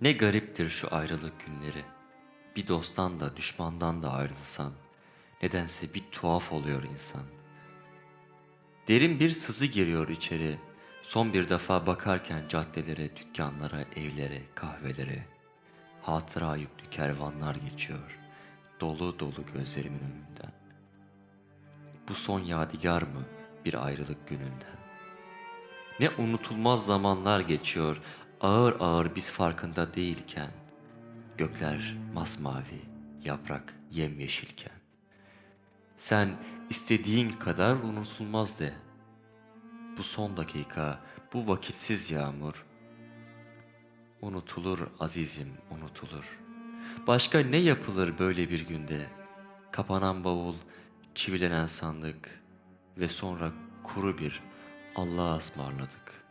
Ne gariptir şu ayrılık günleri. Bir dosttan da düşmandan da ayrılsan, nedense bir tuhaf oluyor insan. Derin bir sızı giriyor içeri. Son bir defa bakarken caddelere, dükkanlara, evlere, kahvelere. Hatıra yüklü kervanlar geçiyor. Dolu dolu gözlerimin önünden. Bu son yadigar mı bir ayrılık gününden? Ne unutulmaz zamanlar geçiyor ağır ağır biz farkında değilken. Gökler masmavi, yaprak yemyeşilken. Sen istediğin kadar unutulmaz de. Bu son dakika, bu vakitsiz yağmur. Unutulur azizim, unutulur. Başka ne yapılır böyle bir günde? Kapanan bavul, çivilenen sandık ve sonra kuru bir Allah'a ısmarladık.